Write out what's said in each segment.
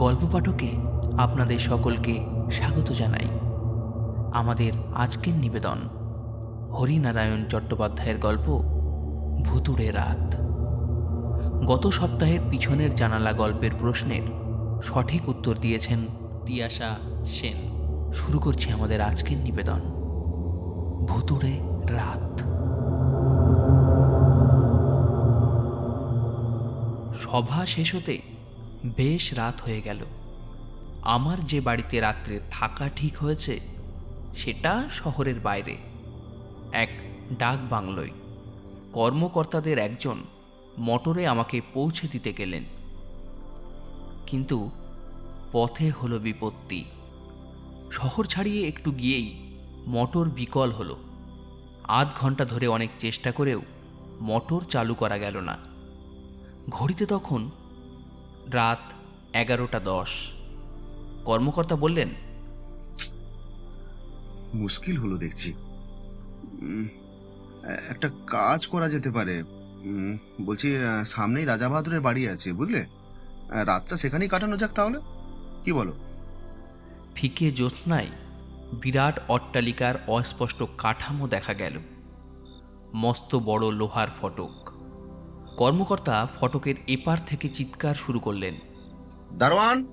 গল্প পাঠকে আপনাদের সকলকে স্বাগত জানাই। আমাদের আজকের নিবেদন, হরিনারায়ণ চট্টোপাধ্যায়ের গল্প, ভুতুড়ে রাত। গত সপ্তাহের পিছনের জানালা গল্পের প্রশ্নের সঠিক উত্তর দিয়েছেন তিয়াশা সেন। শুরু করছি আমাদের আজকের নিবেদন, ভুতুড়ে রাত। সভা শেষ হতে বেশ রাত হয়ে গেল। আমার যে বাড়িতে রাত্রে থাকা ঠিক হয়েছে, সেটা শহরের বাইরে। এক ডাক বাংলোয় কর্মকর্তাদের একজন মোটরে আমাকে পৌঁছে দিতে গেলেন। কিন্তু পথে হলো বিপত্তি। শহর ছাড়িয়ে একটু গিয়েই মোটর বিকল হলো। আধ ঘণ্টা ধরে অনেক চেষ্টা করেও মোটর চালু করা গেল না। ঘড়িতে তখন রাত এগারোটা দশ। কর্মকর্তা বললেন মুশকিল হলো দেখছি। একটা কাজ করা যেতে পারে। বলছি সামনেই রাজা বাহাদুরের বাড়ি আছে বুঝলে? রাতটা সেখানেই কাটানো যাক তাহলে। কি বলো? ফিকে জ্যোৎস্নায় বিরাট অট্টালিকার অস্পষ্ট কাঠামো দেখা গেল। মস্ত বড় লোহার ফটক। কর্মকর্তা ফটকের এপার থেকে চিৎকার শুরু করলেন। দারোয়ান!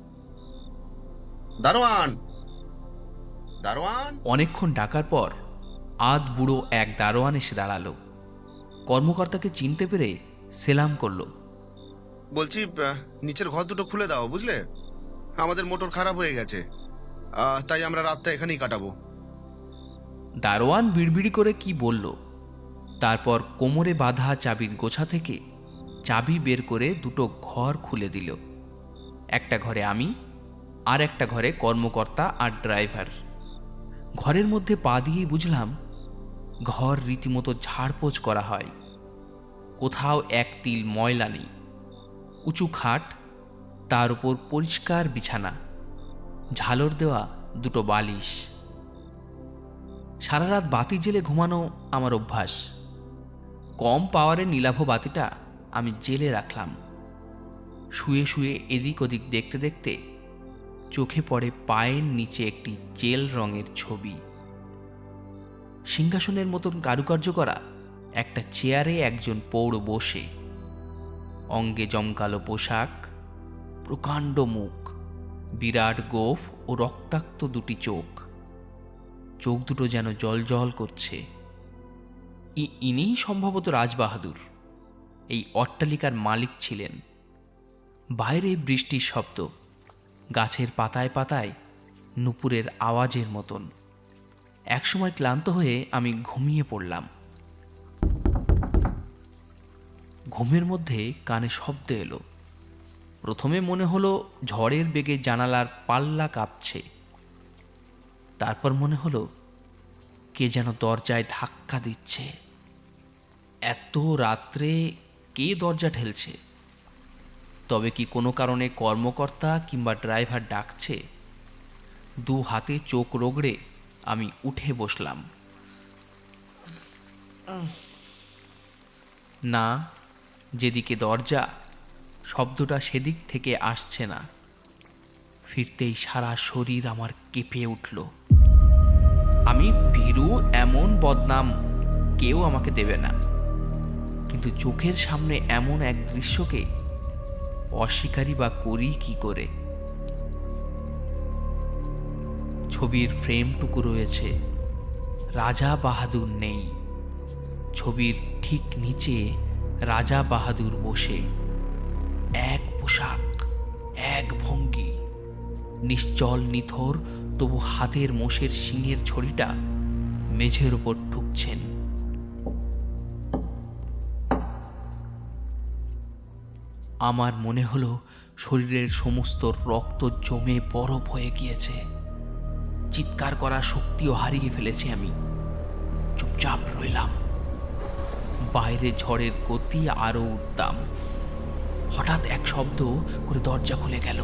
দারোয়ান! দারোয়ান! অনেকক্ষণ ডাকার পর আধ বুড়ো এক দারোয়ান এসে দাঁড়াল। কর্মকর্তাকে চিনতে পেরে সেলাম করল। বলছি নিচের ঘর দুটো খুলে দাও বুঝলে? আমাদের মোটর খারাপ হয়ে গেছে। তাই আমরা রাতটা এখানেই কাটাবো। দারোয়ান বিড়বিড়ি করে কি বলল? তারপর কোমরে বাঁধা চাবির গোছা থেকে চাবি বের করে দুটো ঘর খুলে দিল। একটা ঘরে আমি, আর একটা ঘরে কর্মকর্তা আর ড্রাইভার। ঘরের মধ্যে পা দিয়েই বুঝলাম, ঘর রীতিমতো ঝাড়পোছ করা হয়। কোথাও এক তিল ময়লা নেই। উঁচু খাট, তার উপর পরিষ্কার বিছানা, ঝালর দেওয়া দুটো বালিশ। সারা রাত বাতি জেলে ঘুমানো আমার অভ্যাস। কম পাওয়ারের নীলাভ বাতিটা আমি জেলে রাখলাম। শুয়ে শুয়ে এদিক ওদিক দেখতে দেখতে চোখে পড়ে পায়ের নিচে একটি জেল রঙের ছবি। সিংহাসনের মতন কারুকার্য করা একটা চেয়ারে একজন পৌড় বসে। অঙ্গে জমকালো পোশাক, প্রকাণ্ড মুখ, বিরাট গোফ ও রক্তাক্ত দুটি চোখ। চোখ দুটো যেন জল জল করছে। ইনিই সম্ভবত রাজবাহাদুর। এই অট্টালিকার মালিক ছিলেন। বাইরে বৃষ্টির শব্দ, গাছের পাতায় পাতায় নুপুরের আওয়াজের মতন। একসময় ক্লান্ত হয়ে আমি ঘুমিয়ে পড়লাম। ঘুমের মধ্যে কানে শব্দ এলো। প্রথমে মনে হলো ঝড়ের বেগে জানালার পাল্লা কাঁপছে। তারপর মনে হলো কে যেন দরজায় ধাক্কা দিচ্ছে। এত রাত্রে কে দরজা ঠেলছে? তবে কি কোনো কারণে কর্মকর্তা কিংবা ড্রাইভার ডাকছে? দু হাতে চোখ রগড়ে আমি উঠে বসলাম। না, যেদিকে দরজা, শব্দটা সেদিক থেকে আসছে না। ফিরতেই সারা শরীর আমার কেঁপে উঠল। আমি ভীরু এমন বদনাম কেউ আমাকে দেবে না। কিন্তু চোখের সামনে এমন এক দৃশ্যকে অস্বীকারই বা করি কি করে? ছবির ফ্রেমটুকু রয়েছে, রাজা বাহাদুর নেই। ছবির ঠিক নিচে রাজা বাহাদুর বসে। এক পোশাক, এক ভঙ্গি। নিশ্চল, নিথর, তবু হাতের মোষের শিঙের ছড়িটা মেঝের উপর ঠুকছেন। আমার মনে হলো শরীরের সমস্ত রক্ত জমে বরফ হয়ে গিয়েছে। চিৎকার করার শক্তিও হারিয়ে ফেলেছি আমি। চুপচাপ রইলাম। বাইরে ঝড়ের গতি আরও উদ্দাম হঠাৎ এক শব্দ করে দরজা খুলে গেল।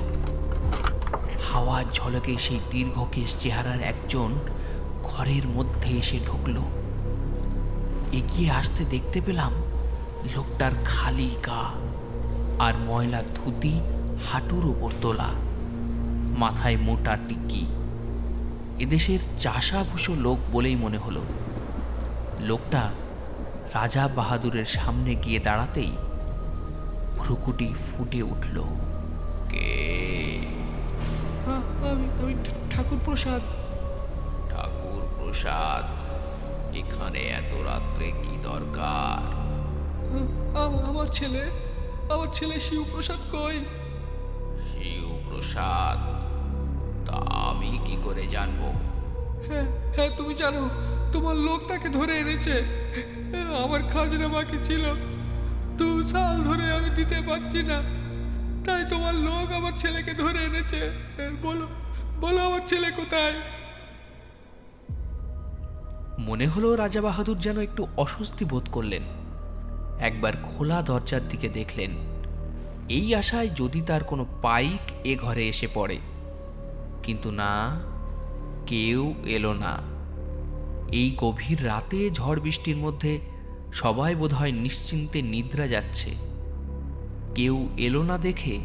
হাওয়ার ঝলকে সেই দীর্ঘকেশ চেহারার একজন ঘরের মধ্যে এসে ঢুকল। এগিয়ে আসতে দেখতে পেলাম লোকটার খালি গা। আর ময়লা ধুতি হাঁটুর উপর তোলা মাথায় মোটা টিকি এদেশের চাষাভুষো লোক বলেই মনে হলো। লোকটা রাজা বাহাদুরের সামনে গিয়ে দাঁড়াতেই ভ্রুকুটি ফুটে উঠল। কে? আমি ঠাকুর প্রসাদ ঠাকুর প্রসাদ এখানে এত রাত্রে কি দরকার? আমার ছেলে আমার ছেলে শিবপ্রসাদ কই? শিব প্রসাদ তা আমি কি করে জানব? হ্যাঁ হ্যাঁ তুমি জানো তোমার লোক তাকে ধরে এনেছে। আমার খাজনা বাকি ছিল। দু সাল ধরে আমি দিতে পারছি না। তাই তোমার লোক আমার ছেলেকে ধরে এনেছে। বলো বলো আমার ছেলে কোথায়? মনে হলো রাজা বাহাদুর যেন একটু অস্বস্তি বোধ করলেন। একবার খোলা দরজার দিকে দেখলেন, এই আশায় যদি তার কোনো পাইক এ ঘরে এসে পড়ে। কিন্তু না, কেউ এলো না। এই গভীর রাতে ঝড় বৃষ্টির মধ্যে সবাই বোধহয় নিশ্চিন্তে নিদ্রা যাচ্ছে। কেউ এলো না দেখে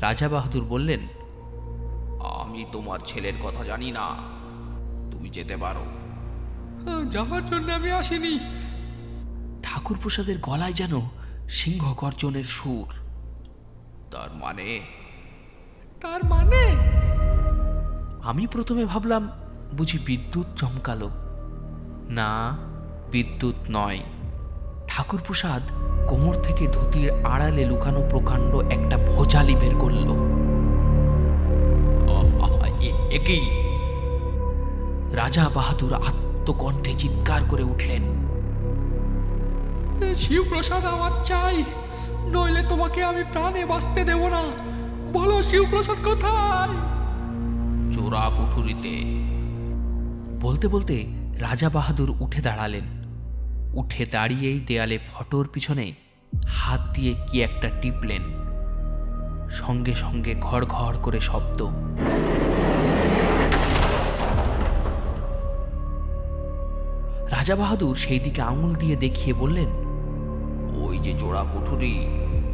রাজা বাহাদুর বললেন, আমি তোমার ছেলের কথা জানি না। তুমি যেতে পারো। যাওয়ার জন্য আমি আসিনি। ঠাকুর প্রসাদের গলায় যেন সিংহ গর্জনের সুর। তার মানে? তার মানে? আমি প্রথমে ভাবলাম বুঝি বিদ্যুৎ চমকালো। না বিদ্যুৎ নয়। ঠাকুর প্রসাদ কোমর থেকে ধুতির আড়ালে লুকানো প্রকাণ্ড একটা ভোজালি বের করল। একই রাজা বাহাদুর আত্মকণ্ঠে চিৎকার করে উঠলেন। শিবপ্রসাদ আমার চাই। নইলে তোমাকে আমি প্রাণে বাঁচতে দেব না। বলো শিবপ্রসাদ কোথায়? চোরা কুঠুরিতে। বলতে বলতে রাজা বাহাদুর উঠে দাঁড়ালেন। উঠে দাঁড়িয়েই দেয়ালে ফটোর পিছনে হাত দিয়ে কি একটা টিপলেন। সঙ্গে সঙ্গে ঘড় ঘড় করে শব্দ। রাজা বাহাদুর সেই দিকে আঙুল দিয়ে দেখিয়ে বললেন ওই যে জোড়া কুঠুরি,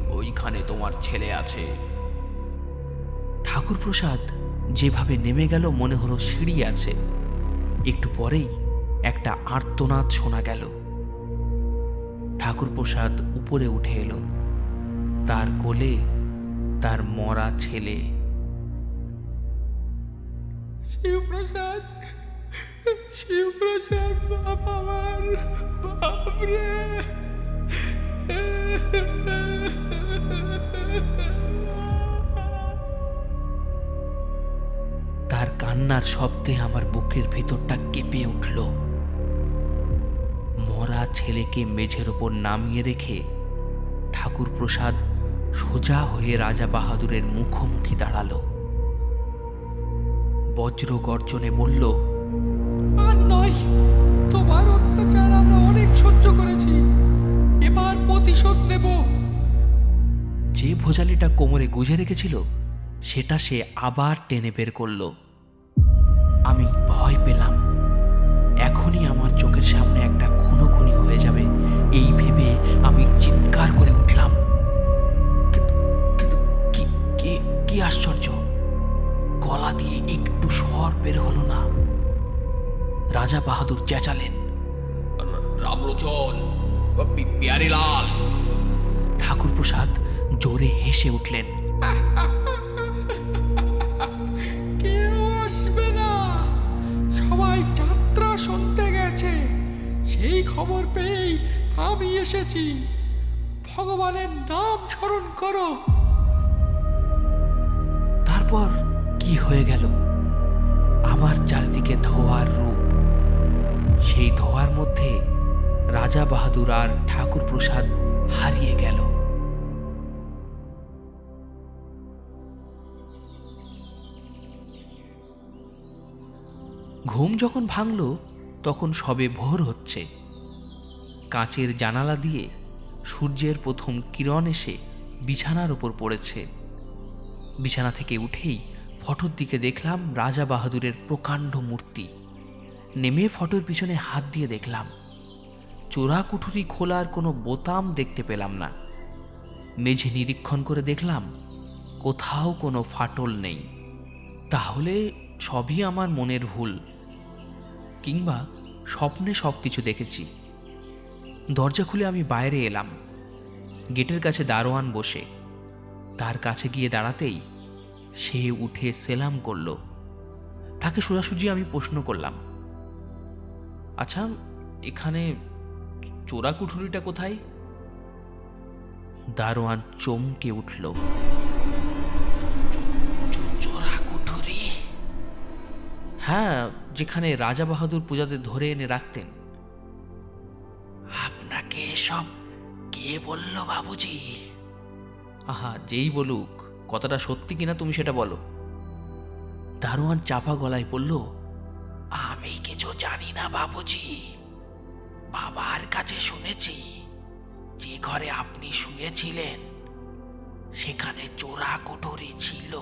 ওইখানে তোমার ছেলে আছে। ঠাকুর প্রসাদ যেভাবে নেমে গেল, মনে হলো সিঁড়ি আছে। একটু পরেই একটা আর্তনাদ শোনা গেল। ঠাকুর প্রসাদ উপরে উঠে এলো। তার কোলে তার মরা ছেলে। শিবপ্রসাদ শিবপ্রসাদ বাবা আমার বাপরে তার কান্নার শব্দে আমার বুকের ভেতরটা কেঁপে উঠল। মরা ছেলেকে মেঝের ওপর নামিয়ে রেখে ঠাকুর প্রসাদ সোজা হয়ে রাজা বাহাদুরের মুখোমুখি দাঁড়াল। বজ্র গর্জনে বলল আর নয় তোমার অত্যাচার আমরা অনেক সহ্য করেছি। এবার প্রতিশোধ দেব যে ভোজালিটা কোমরে গুজে রেখেছিল সেটা সে আবার টেনে বের করল। আমি ভয় পেলাম। এখনই আমার চোখের সামনে একটা খুনো খুনি হয়ে যাবে। এই ভেবে আমি চিৎকার করে উঠলাম। কিন্তু- কি কি কি আশ্চর্য? গলা দিয়ে একটু স্বর বের হলো না। রাজা বাহাদুর চেঁচালেন। রামলোচন পিয়ারিলাল। ঠাকুর প্রসাদ জোরে হেসে উঠলেন। খবর পেয়েই আমি এসেছি। ভগবানের নাম স্মরণ করো। তারপর কি হয়ে গেল? আমার চারিদিকে ধোয়ার রূপ। সেই ধোয়ার মধ্যে রাজা বাহাদুর আর ঠাকুর প্রসাদ হারিয়ে গেল। ঘুম যখন ভাঙল, তখন সবে ভোর হচ্ছে। কাঁচের জানালা দিয়ে সূর্যের প্রথম কিরণ এসে বিছানার উপর পড়েছে। বিছানা থেকে উঠেই ফটোর দিকে দেখলাম রাজা বাহাদুরের প্রকাণ্ড মূর্তি। নেমে ফটোর পিছনে হাত দিয়ে দেখলাম। চোরা কুঠুরি খোলার কোনো বোতাম দেখতে পেলাম না। মেঝে নিরীক্ষণ করে দেখলাম কোথাও কোনো ফাটল নেই। তাহলে সবই আমার মনের ভুল, কিংবা স্বপ্নে সব কিছু দেখেছি। দরজা খুলে আমি বাইরে এলাম। গেটের কাছে দারোয়ান বসে। তার কাছে গিয়ে দাঁড়াতেই সে উঠে সেলাম করল। তাকে সোজাসুজি আমি প্রশ্ন করলাম আচ্ছা এখানে চোরা কুঠুরিটা কোথায়? দারোয়ান চমকে উঠল হ্যাঁ যেখানে রাজা বাহাদুর পূজাতে ধরে এনে রাখতেন। আপনাকে সব কে বলল বাবুজি? আহা যেই বলুক কথাটা সত্যি কিনা তুমি সেটা বলো। দারোয়ান চাপা গলায় বলল আমি কিছু জানি না বাবুজি। বাবার কাছে শুনেছি যে ঘরে আপনি শুয়েছিলেন সেখানে চোরা কোঠরি ছিল।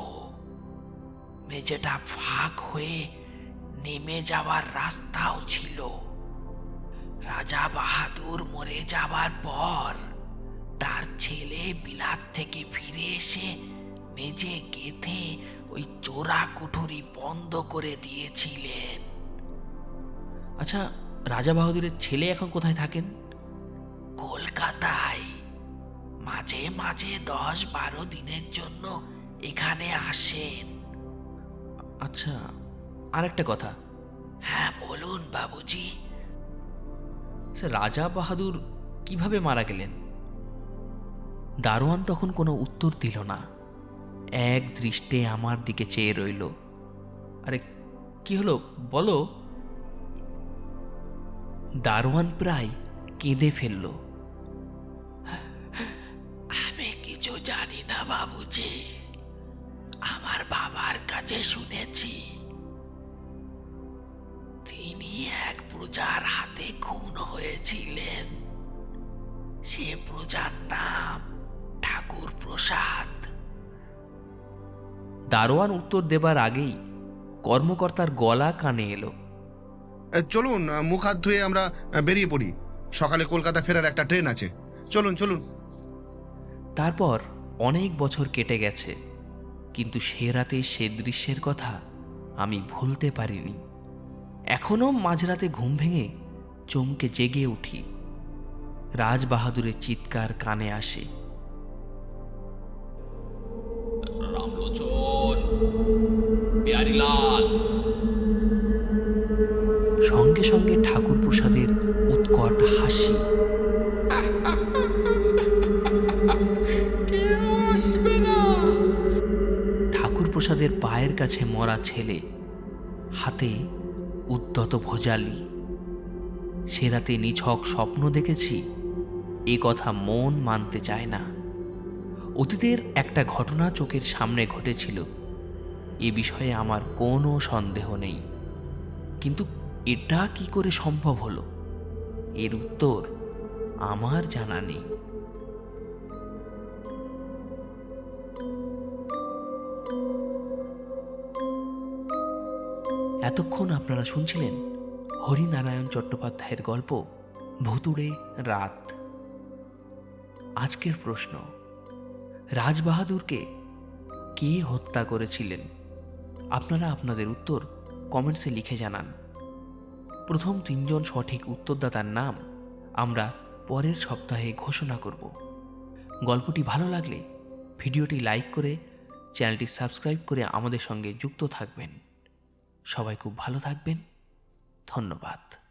মেঝেটা ফাঁক হয়ে নেমে যাওয়ার রাস্তাও ছিল। রাজা বাহাদুর মরে যাবার পর তার ছেলে বিলাত থেকে ফিরে এসে মেঝে গেথে ওই চোরা কুঠুরি বন্ধ করে দিয়েছিলেন। আচ্ছা রাজা বাহাদুরের ছেলে এখন কোথায় থাকেন? কলকাতায়। মাঝে মাঝে দশ বারো দিনের জন্য এখানে আসেন। আচ্ছা আরেকটা কথা। হ্যাঁ বলুন বাবুজি। রাজা বাহাদুর কীভাবে মারা গেলেন? দারোয়ান তখন কোনো উত্তর দিল না। এক দৃষ্টে আমার দিকে চেয়ে রইল। আরে, কি হলো? বলো। দারোয়ান প্রায় কেঁদে ফেলল। আমি কিছু জানি না বাবুজি। আমার বাবার কাছে শুনেছি। এক প্রজার হাতে খুন হয়েছিলেন। সে প্রজার নাম ঠাকুর প্রসাদ। দারোয়ান উত্তর দেবার আগেই কর্মকর্তার গলা কানে এলো। চলুন মুখ হাত ধুয়ে আমরা বেরিয়ে পড়ি। সকালে কলকাতা ফেরার একটা ট্রেন আছে। চলুন চলুন। তারপর অনেক বছর কেটে গেছে কিন্তু সে রাতে সে দৃশ্যের কথা আমি ভুলতে পারিনি। এখনও মাঝরাতে ঘুম ভেঙে চমকে জেগে উঠি। রাজবাহাদুরের চিৎকার কানে আসে। রামলোচন বিহারীলাল সঙ্গে সঙ্গে ঠাকুর প্রসাদের উৎকট হাসি। ঠাকুর প্রসাদের পায়ের কাছে মরা ছেলে হাতে উদ্যত ভোজালি। সে রাতে নিছক স্বপ্ন দেখেছি, এ কথা মন মানতে চায় না। অতীতের একটা ঘটনা চোখের সামনে ঘটেছিল, এ বিষয়ে আমার কোনো সন্দেহ নেই। কিন্তু এটা কি করে সম্ভব হলো? এর উত্তর আমার জানা নেই। এতক্ষণ আপনারা শুনছিলেন হরিনারায়ণ চট্টোপাধ্যায়ের গল্প ভুতুড়ে রাত। আজকের প্রশ্ন, রাজবাহাদুরকে কে হত্যা করেছিলেন? আপনারা আপনাদের উত্তর কমেন্টসে লিখে জানান। প্রথম তিনজন সঠিক উত্তরদাতার নাম আমরা পরের সপ্তাহে ঘোষণা করব। গল্পটি ভালো লাগলে ভিডিওটি লাইক করে চ্যানেলটি সাবস্ক্রাইব করে আমাদের সঙ্গে যুক্ত থাকবেন। সবাই খুব ভালো থাকবেন। ধন্যবাদ।